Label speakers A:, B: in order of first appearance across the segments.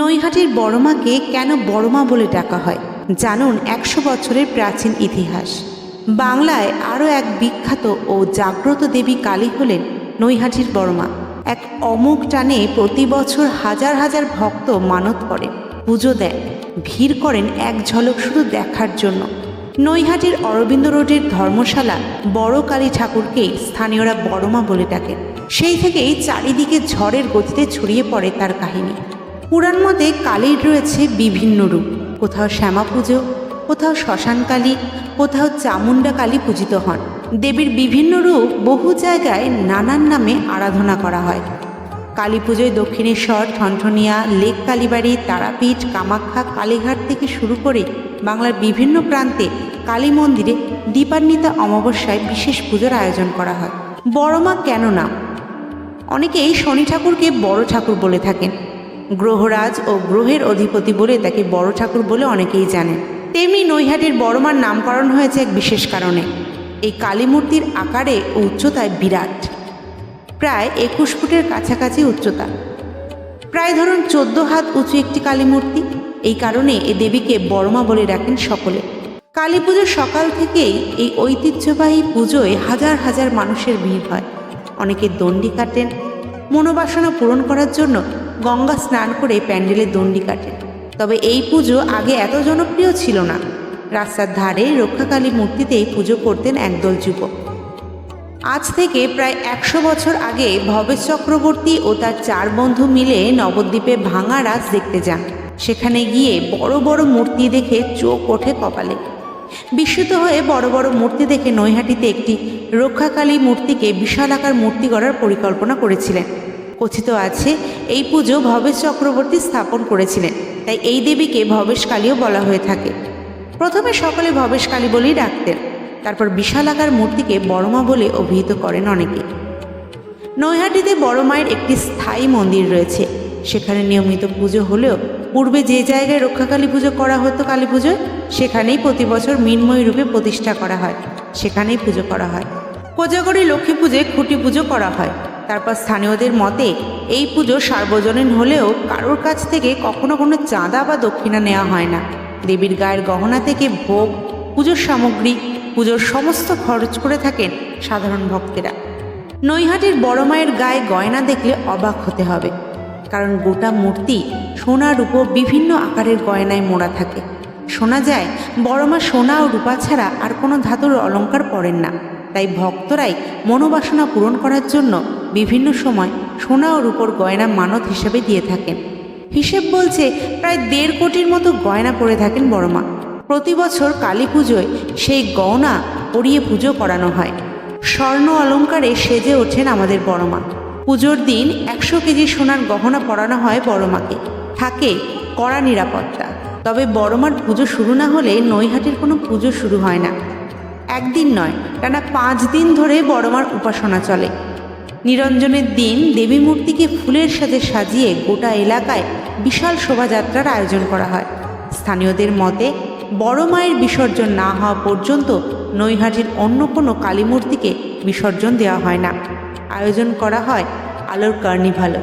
A: নৈহাটির বড়মাকে কেন বড়মা বলে ডাকা হয়? জানুন একশো বছরের প্রাচীন ইতিহাস। বাংলায় আরও এক বিখ্যাত ও জাগ্রত দেবী কালী হলেন নৈহাটির বড়মা। এক অমুক টানে প্রতি বছর হাজার হাজার ভক্ত মানত করেন, পুজো দেন, ভিড় করেন এক ঝলক শুধু দেখার জন্য। নৈহাটির অরবিন্দ রোডের ধর্মশালা বড় কালী ঠাকুরকেই স্থানীয়রা বড়মা বলে ডাকেন। সেই থেকেই চারিদিকে ঝড়ের গতিতে ছড়িয়ে পড়ে তার কাহিনী। পুরাণ মতে কালীর রয়েছে বিভিন্ন রূপ। কোথাও শ্যামা পুজো কোথাও শ্মশান কালী কোথাও চামুণ্ডা কালী পূজিত হন। দেবীর বিভিন্ন রূপ বহু জায়গায় নানান নামে আরাধনা করা হয়। কালী পুজোয় দক্ষিণেশ্বর, ঠনঠনিয়া, লেক কালীবাড়ি, তারাপীঠ, কামাখ্যা, কালীঘাট থেকে শুরু করে বাংলার বিভিন্ন প্রান্তে কালী মন্দিরে দীপান্বিতা অমাবস্যায় বিশেষ পুজোর আয়োজন করা হয়। বড়মা কেন নাম অনেকেই শনি ঠাকুরকে বড় ঠাকুর বলে থাকেন। গ্রহরাজ ও গ্রহের অধিপতি বলে তাকে বড় ঠাকুর বলে অনেকেই জানেন। তেমনি নৈহাটির বড়মার নামকরণ হয়েছে এক বিশেষ কারণে। এই কালীমূর্তির আকারে ও উচ্চতায় বিরাট। প্রায় একুশ ফুটের কাছাকাছি উচ্চতা। প্রায় ধরুন চোদ্দ হাত উঁচু একটি কালীমূর্তি এই কারণে এ দেবীকে বড়মা বলে রাখেন সকলে। কালী পুজোর সকাল থেকেই এই ঐতিহ্যবাহী পুজোয় হাজার হাজার মানুষের ভিড় হয়। অনেকে দণ্ডি কাটেন মনোবাসনা পূরণ করার জন্য গঙ্গা স্নান করে প্যান্ডেলে দণ্ডি কাটেন তবে এই পুজো আগে এত জনপ্রিয় ছিল না। রাস্তার ধারে রক্ষাকালী মূর্তিতেই পুজো করতেন একদল যুবক। আজ থেকে প্রায় একশো বছর আগে ভবেশ চক্রবর্তী ও তার চার বন্ধু মিলে নবদ্বীপে ভাঙা রাজ দেখতে যান। সেখানে গিয়ে বড় বড় মূর্তি দেখে চোখ ওঠে কপালে। বিস্মিত হয়ে বড় বড় মূর্তি দেখে নৈহাটিতে একটি রক্ষাকালী মূর্তিকে বিশাল আকার মূর্তি গড়ার পরিকল্পনা করেছিলেন। কথিত আছে, এই পুজো ভবেশ চক্রবর্তী স্থাপন করেছিলেন, তাই এই দেবীকে ভবেশকালীও বলা হয়ে থাকে। প্রথমে সকলে ভবেশকালী বলেই ডাকতেন, তারপর বিশাল আকার মূর্তিকে বড়মা বলে অভিহিত করেন অনেকে। নৈহাটিতে বড় মায়ের একটি স্থায়ী মন্দির রয়েছে সেখানে নিয়মিত পুজো হলেও পূর্বে যে জায়গায় রক্ষাকালী পুজো করা হতো কালী পুজোয় সেখানেই প্রতি বছর মিনময়ী রূপে প্রতিষ্ঠা করা হয়। সেখানেই পুজো করা হয়। কোজাগরী লক্ষ্মী পুজোয় খুঁটি পুজো করা হয়। তারপর স্থানীয়দের মতে, এই পুজো সার্বজনীন হলেও কারোর কাছ থেকে কখনো কোনো চাঁদা বা দক্ষিণা নেওয়া হয় না। দেবীর গায়ের গহনা থেকে ভোগ, পুজোর সামগ্রী, পুজোর সমস্ত খরচ করে থাকেন সাধারণ ভক্তেরা। নৈহাটির বড় মায়ের গায়ে গয়না দেখলে অবাক হতে হবে। কারণ গোটা মূর্তি সোনা রূপো বিভিন্ন আকারের গয়নায় মোড়া থাকে। শোনা যায়, বড় মা সোনা ও রূপা ছাড়া আর কোনো ধাতুর অলংকার পরেন না। তাই ভক্তরাই মনোবাসনা পূরণ করার জন্য বিভিন্ন সময় সোনা ও রূপোর গয়না মানত হিসেবে দিয়ে থাকেন। হিসেব বলছে, প্রায় দেড় কোটির মতো গয়না পরে থাকেন বড়মা প্রতি বছর কালী পুজোয় সেই গয়না পরিয়ে পুজো করানো হয়। স্বর্ণ অলঙ্কারে সেজে ওঠেন আমাদের বড়মা পুজোর দিন একশো কেজি সোনার গহনা পরানো হয় বড়মাকে। থাকে কড়া নিরাপত্তা। তবে বড়মার পুজো শুরু না হলে নৈহাটির কোনো পুজো শুরু হয় না। একদিন নয়, টানা পাঁচ দিন ধরে বড়মার উপাসনা চলে। নিরঞ্জনের দিন দেবী মূর্তিকে ফুলের সাথে সাজিয়ে গোটা এলাকায় বিশাল শোভাযাত্রার আয়োজন করা হয়। স্থানীয়দের মতে, বড় মায়ের বিসর্জন না হওয়া পর্যন্ত নৈহাটির অন্য কোনো কালী মূর্তিকে বিসর্জন দেওয়া হয় না। আয়োজন করা হয় আলোর কার্নিভালও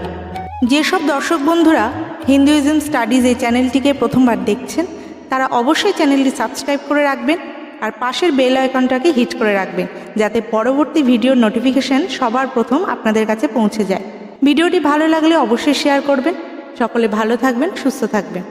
A: যেসব দর্শক বন্ধুরা হিন্দুইজম স্টাডিজ এই চ্যানেলটিকে প্রথমবার দেখছেন, তারা অবশ্যই চ্যানেলটি সাবস্ক্রাইব করে রাখবেন আর পাশের বেল আইকনটাকে হিট করে রাখবেন, যাতে পরবর্তী ভিডিওর নোটিফিকেশন সবার প্রথম আপনাদের কাছে পৌঁছে যায়। ভিডিওটি ভালো লাগলে অবশ্যই শেয়ার করবেন। সকলে ভালো থাকবেন, সুস্থ থাকবেন।